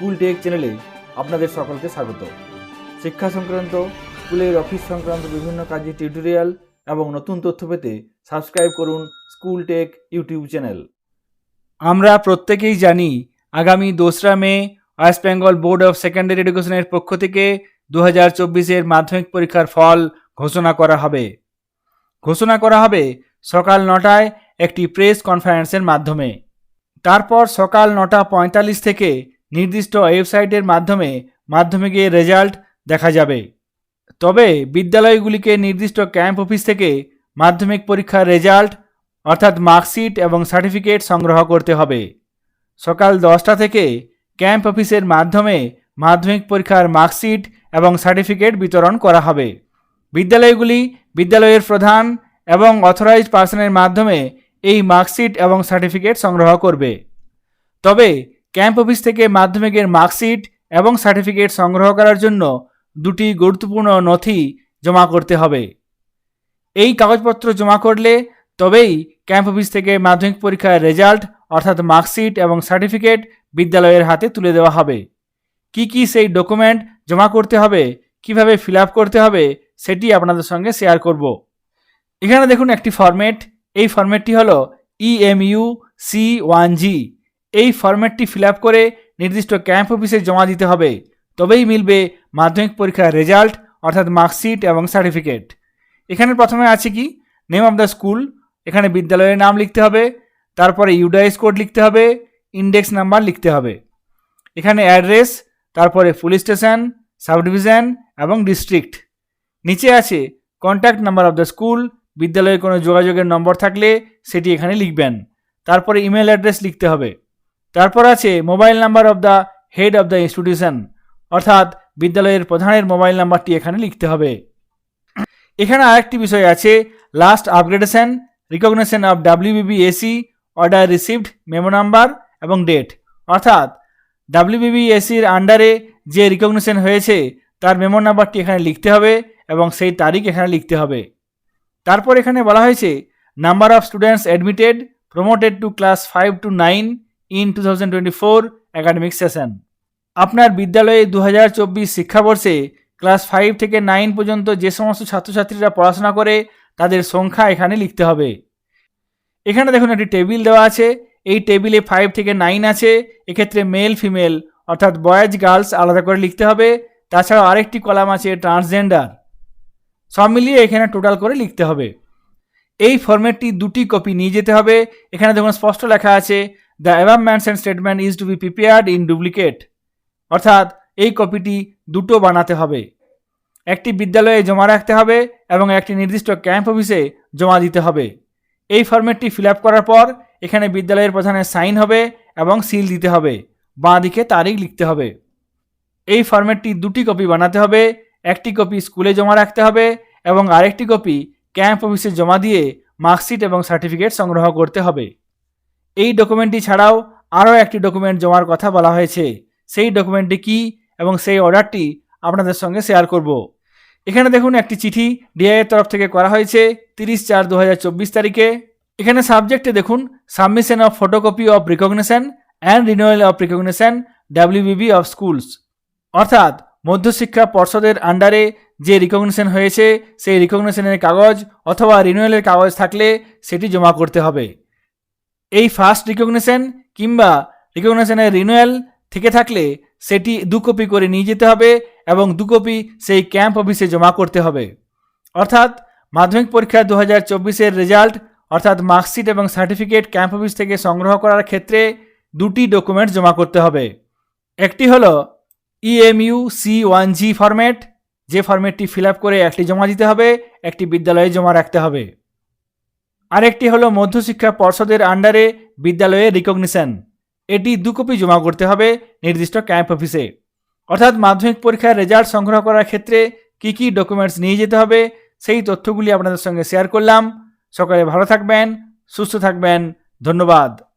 School take চ্যানেলে আপনাদের সকলকে স্বাগত। শিক্ষা সংক্রান্ত, স্কুলের অফিস সংক্রান্ত বিভিন্ন কাজের টিউটোরিয়াল এবং নতুন তথ্য পেতে সাবস্ক্রাইব করুন স্কুল টেক ইউটিউব চ্যানেল। আমরা প্রত্যেকেই জানি আগামী দোসরা May west Bengal board of secondary এডুকেশনের পক্ষ থেকে দু হাজার চব্বিশের মাধ্যমিক পরীক্ষার ফল ঘোষণা করা হবে। ঘোষণা করা হবে সকাল নটায় একটি প্রেস কনফারেন্সের মাধ্যমে। তারপর সকাল নটা পঁয়তাল্লিশ থেকে নির্দিষ্ট ওয়েবসাইটের মাধ্যমে মাধ্যমিকের রেজাল্ট দেখা যাবে। তবে বিদ্যালয়গুলিকে নির্দিষ্ট ক্যাম্প অফিস থেকে মাধ্যমিক পরীক্ষার রেজাল্ট, অর্থাৎ মার্কশিট এবং সার্টিফিকেট সংগ্রহ করতে হবে। সকাল দশটা থেকে ক্যাম্প অফিসের মাধ্যমে মাধ্যমিক পরীক্ষার মার্কশিট এবং সার্টিফিকেট বিতরণ করা হবে। বিদ্যালয়গুলি বিদ্যালয়ের প্রধান এবং অথরাইজড পার্সনের মাধ্যমে এই মার্কশিট এবং সার্টিফিকেট সংগ্রহ করবে। তবে ক্যাম্প অফিস থেকে মাধ্যমিকের মার্কশিট এবং সার্টিফিকেট সংগ্রহ করার জন্য দুটি গুরুত্বপূর্ণ নথি জমা করতে হবে। এই কাগজপত্র জমা করলে তবেই ক্যাম্প অফিস থেকে মাধ্যমিক পরীক্ষার রেজাল্ট, অর্থাৎ মার্কশিট এবং সার্টিফিকেট বিদ্যালয়ের হাতে তুলে দেওয়া হবে। কি কি সেই ডকুমেন্ট জমা করতে হবে, কীভাবে ফিল করতে হবে, সেটি আপনাদের সঙ্গে শেয়ার করব। এখানে দেখুন একটি ফরম্যাট। এই ফরম্যাটটি হলো ইএমইউ সি ওয়ান জি এই ফরম্যাটটি ফিল করে নির্দিষ্ট ক্যাম্প অফিসে জমা দিতে হবে। তবেই মিলবে মাধ্যমিক পরীক্ষার রেজাল্ট, অর্থাৎ মার্কশিট এবং সার্টিফিকেট। এখানে প্রথমে আছে কি? নেম অফ দ্য স্কুল, এখানে বিদ্যালয়ের নাম লিখতে হবে, তারপরে ইউডাইস কোড লিখতে হবে, ইন্ডেক্স নাম্বার লিখতে হবে। এখানে অ্যাড্রেস, তারপরে পুলিশ স্টেশন সাব ডিভিশন এবং ডিস্ট্রিক্ট। নিচে আছে contact number of the school বিদ্যালয়ের কোনো যোগাযোগের নম্বর থাকলে সেটি এখানে লিখবেন। তারপরে ইমেল অ্যাড্রেস লিখতে হবে। তারপর আছে mobile number of the head of the institution, অর্থাৎ বিদ্যালয়ের প্রধানের মোবাইল নাম্বারটি এখানে লিখতে হবে। এখানে আরেকটি বিষয় আছে last upgradation recognition recognition of WBBSE order received memo number এবং ডেট অর্থাৎ ডাব্লিউবিবিএসির আন্ডারে যে রিকগনেশন হয়েছে, তার মেমো নাম্বারটি এখানে লিখতে হবে এবং সেই তারিখ এখানে লিখতে হবে। তারপর এখানে বলা হয়েছে number of students admitted promoted to class five to nine in two thousand twenty four academic session আপনার বিদ্যালয়ে দু হাজার চব্বিশ শিক্ষাবর্ষে ক্লাস ফাইভ থেকে নাইন পর্যন্ত যে সমস্ত ছাত্রছাত্রীরা পড়াশোনা করে, তাদের সংখ্যা এখানে লিখতে হবে। এখানে দেখুন একটি টেবিল দেওয়া আছে। এই টেবিলে ফাইভ থেকে নাইন আছে। এক্ষেত্রে মেল ফিমেল অর্থাৎ বয়েজ গার্লস আলাদা করে লিখতে হবে। তাছাড়াও আরেকটি কলাম আছে ট্রান্সজেন্ডার সব মিলিয়ে এখানে টোটাল করে লিখতে হবে। এই ফরম্যাটটি দুটি কপি নিয়ে যেতে হবে। এখানে দেখুন স্পষ্ট লেখা আছে। The above mentioned statement is to be prepared in duplicate অর্থাৎ এই কপিটি দুটো বানাতে হবে। একটি বিদ্যালয়ে জমা রাখতে হবে এবং একটি নির্দিষ্ট ক্যাম্প অফিসে জমা দিতে হবে। এই ফরম্যাটটি ফিল করার পর এখানে বিদ্যালয়ের প্রধানের সাইন হবে এবং সিল দিতে হবে। বাঁ দিকে তারিখ লিখতে হবে। এই ফরম্যাটটি দুটি কপি বানাতে হবে, একটি কপি স্কুলে জমা রাখতে হবে এবং আরেকটি কপি ক্যাম্প অফিসে জমা দিয়ে মার্কশিট এবং সার্টিফিকেট সংগ্রহ করতে হবে। এই ডকুমেন্টটি ছাড়াও আরও একটি ডকুমেন্ট জমার কথা বলা হয়েছে। সেই ডকুমেন্টটি কি এবং সেই অর্ডারটি আপনাদের সঙ্গে শেয়ার করব। এখানে দেখুন একটি চিঠি ডিআইয়ের তরফ থেকে করা হয়েছে তিরিশ চার দু তারিখে। এখানে সাবজেক্টে দেখুন submission of photocopy of recognition and renewal of recognition WBB of schools অর্থাৎ, মধ্যশিক্ষা পর্ষদের আন্ডারে যে রিকগনিশন হয়েছে, সেই রিকগনিশনের কাগজ অথবা রিনিউয়ালের কাগজ থাকলে সেটি জমা করতে হবে। ফার্স্ট রিকগনিশন কিংবা রিকগনিশনের রিনুয়াল থেকে থাকলে সেটি দু কপি করে নিয়ে যেতে হবে এবং দু কপি সেই ক্যাম্প অফিসে জমা করতে হবে। অর্থাৎ মাধ্যমিক পরীক্ষা দু হাজার চব্বিশের রেজাল্ট অর্থাৎ মার্কশিট এবং সার্টিফিকেট ক্যাম্প অফিস থেকে সংগ্রহ করার ক্ষেত্রে দুটি ডকুমেন্ট জমা করতে হবে। একটি হলো EMU C one G format যে ফরম্যাটটি ফিল করে একটি জমা দিতে হবে, একটি বিদ্যালয়ে জমা রাখতে হবে। আরেকটি হলো মধ্যশিক্ষা পর্ষদের আন্ডারে বিদ্যালয়ে রিকগনিশন। এটি দু কপি জমা করতে হবে নির্দিষ্ট ক্যাম্প অফিসে। অর্থাৎ মাধ্যমিক পরীক্ষার রেজাল্ট সংগ্রহ করার ক্ষেত্রে কি কি ডকুমেন্টস নিয়ে যেতে হবে সেই তথ্যগুলি আপনাদের সঙ্গে শেয়ার করলাম। সকালে ভালো থাকবেন, সুস্থ থাকবেন। ধন্যবাদ।